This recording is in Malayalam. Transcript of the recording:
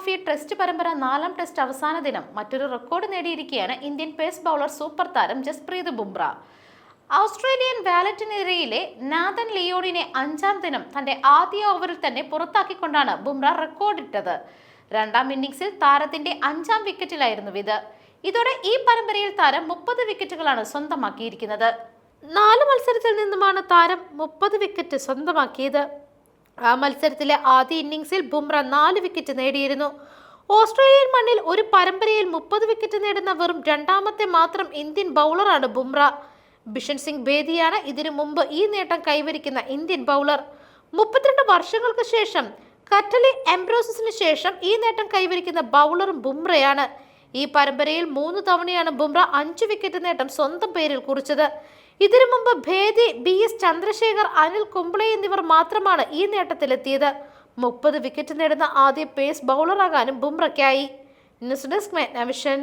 ട്രോഫി ടെസ്റ്റ് പരമ്പര നാലാം ടെസ്റ്റ് അവസാന ദിനം മറ്റൊരു റെക്കോർഡ് നേടിയിരിക്കുകയാണ് ഇന്ത്യൻ പേസ് ബൗളർ സൂപ്പർ താരം ജസ്പ്രീത് ബുംറ. ഓസ്ട്രേലിയൻ വാലറ്റിനെതിരെയിലെ നാഥൻ ലിയോണിനെ അഞ്ചാം ദിനം തന്റെ ആദ്യ ഓവറിൽ തന്നെ പുറത്താക്കിക്കൊണ്ടാണ് ബുംറ റെക്കോർഡിട്ടത്. രണ്ടാം ഇന്നിംഗ്സിൽ താരത്തിന്റെ അഞ്ചാം വിക്കറ്റിലായിരുന്നു ഇത്. ഇതോടെ ഈ പരമ്പരയിൽ താരം മുപ്പത് വിക്കറ്റുകളാണ് സ്വന്തമാക്കിയിരിക്കുന്നത്. നാല് മത്സരത്തിൽ നിന്നുമാണ് താരം മുപ്പത് വിക്കറ്റ് സ്വന്തമാക്കിയത്. ആ മത്സരത്തിലെ ആദ്യ ഇന്നിംഗ്സിൽ ബുംറ നാല് വിക്കറ്റ് നേടിയിരുന്നു. ഓസ്ട്രേലിയൻ മണ്ണിൽ ഒരു പരമ്പരയിൽ മുപ്പത് വിക്കറ്റ് നേടുന്ന വെറും രണ്ടാമത്തെ മാത്രം ഇന്ത്യൻ ബൗളറാണ് ബുംറ. ബിഷൻ സിംഗ് ബേദിയാണ് ഇതിനു മുമ്പ് ഈ നേട്ടം കൈവരിക്കുന്ന ഇന്ത്യൻ ബൗളർ മുപ്പത്തിരണ്ട് വർഷങ്ങൾക്ക് ശേഷം കറ്റലി എംബ്രോസിന് ശേഷം ഈ നേട്ടം കൈവരിക്കുന്ന ബൗളറും ബുംറയാണ്. ഈ പരമ്പരയിൽ മൂന്ന് തവണയാണ് ബുംറ അഞ്ച് വിക്കറ്റ് നേട്ടം സ്വന്തം പേരിൽ കുറിച്ചത്. ഇതിനു മുമ്പ് ഭേദി ബി എസ് ചന്ദ്രശേഖർ അനിൽ കുംബ്ലെ എന്നിവർ മാത്രമാണ് ഈ നേട്ടത്തിലെത്തിയത്. മുപ്പത് വിക്കറ്റ് നേടുന്ന ആദ്യ പേസ് ബൗളറാകാനും ബുംറയ്ക്കായി. News desk മെഗ്നവിഷൻ.